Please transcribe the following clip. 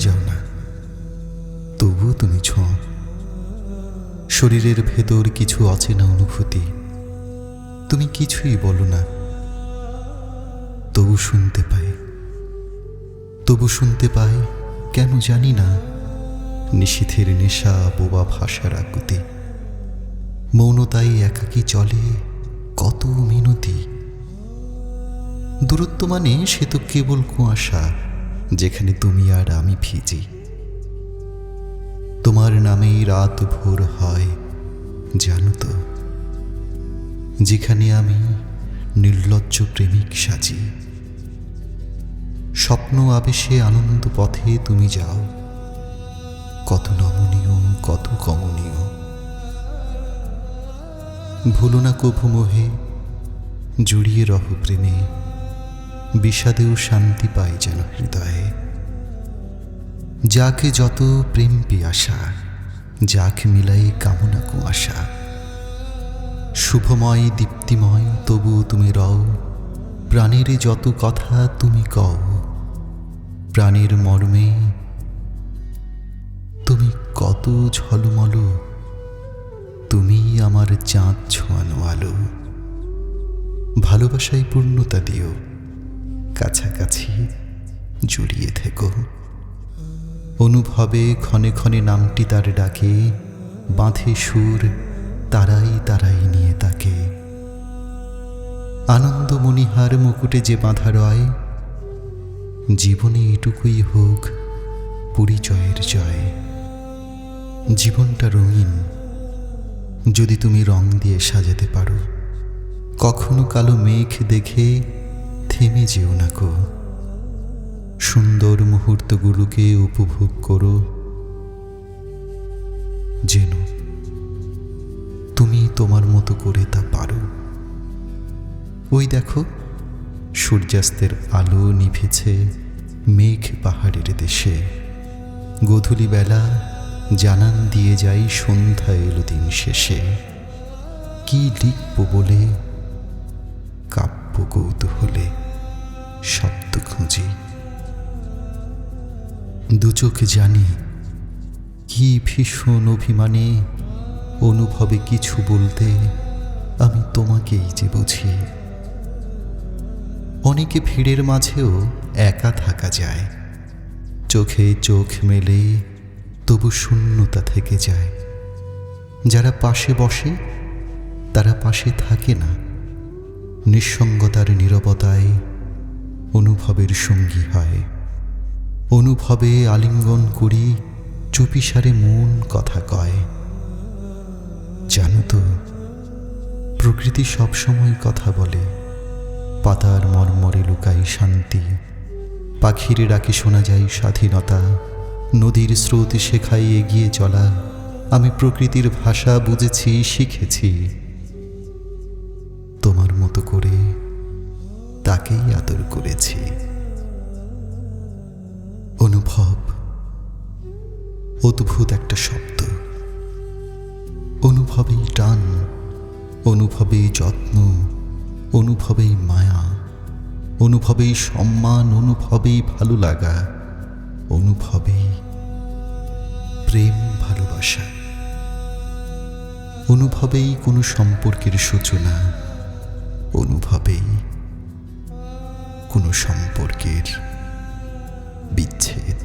যাও না। তবুও তুমি ছোঁয়। শরীরের ভেতর কিছু অচেনা অনুভূতি। তুমি কিছুই বলো না। তবু শুনতে পাই। তবু শুনতে পাই, কেন জানি না। নিশীথের নেশা বোবা ভাষার আকুতি। মৌনতাই একাকী চলে কত মিনতি। দূরত্ব মানে সে তো কেবল কুয়াশা। যেখানে তুমি আর আমি ভিজি। তোমার নামেই রাত ভোর হয়, জানো তো। যেখানে আমি নির্লজ্জ প্রেমিক সাজি। স্বপ্ন আবেশে আনন্দ পথে তুমি যাও। কত নমনীয়, কত কমনীয় ভুলো না কভু মোহে, জড়িয়ে রহ প্রেমে। বিষাদেও শান্তি পাই যেন হৃদয়ে। যাকে যত প্রেম পিয়াসা, যাকে মিলাই কামনা কুয়াশা। শুভময়, দীপ্তিময়, তবু তুমি রও। প্রাণের যত কথা তুমি কও, প্রাণের মর্মে তুমি কত ঝলমল তুমি আমার চাঁদ ছোঁয়ানো আলো। ভালোবাসায় পূর্ণতা দিও। কাছাকাছি জড়িয়ে থেকো। অনুভবে ক্ষণে ক্ষণে নামটি তার ডাকে, বাঁধে সুর, তারাই তারাই নিয়ে তাকে। আনন্দ মণিহার মুকুটে যে বাঁধা রয়, জীবনে এটুকুই হোক পরিচয়ের জয়। জীবনটা রঙিন, যদি তুমি রং দিয়ে সাজাতে পারো। কখনো কালো মেঘ দেখে থেমে যেও না কো সুন্দর মুহূর্তগুলোকে উপভোগ করো। যেন তুমি তোমার মতো করে তা পারো। ওই দেখো, সূর্যাস্তের আলো নিভেছে মেঘ পাহাড়ের দেশে। গধূলি বেলা জানান দিয়ে যাই সন্ধ্যা এলো দিন শেষে। কি লিখব বলে? কাব্য কৌতূহলে। শব্দ খুঁজি। দুচোখ জানি কি ভীষণ অভিমানে অনুভবে কিছু বলতে আমি তোমাকেই যে বুঝি। অনেকে ভিড়ের মাঝেও একা থাকা যায়। চোখে চোখ মেলে তবু শূন্যতা থেকে যায়। যারা পাশে বসে, তারা পাশে থাকে না। নিঃসঙ্গতার নীরবতায় অনুভবের সঙ্গী হয়। অনুভবে আলিঙ্গন করি, চুপিসারে মন কথা কয়। জানো তো, প্রকৃতি সবসময় কথা বলে। পাতার মর্মরে লুকাই শান্তি। পাখির ডাকে শোনা যায় স্বাধীনতা। নদীর স্রোত শেখাই এগিয়ে চলা। আমি প্রকৃতির ভাষা বুঝেছি, শিখেছি। তাকেই আদর করেছি। অনুভব, অদ্ভুত একটা শব্দ। অনুভবেই টান, অনুভবেই যত্ন, অনুভবেই মায়া, অনুভবেই সম্মান, অনুভবেই ভালো লাগা, অনুভবেই প্রেম, ভালোবাসা। অনুভবেই কোনো সম্পর্কের সূচনা, অনুভবেই কোনো সম্পর্কের বিচ্ছেদ।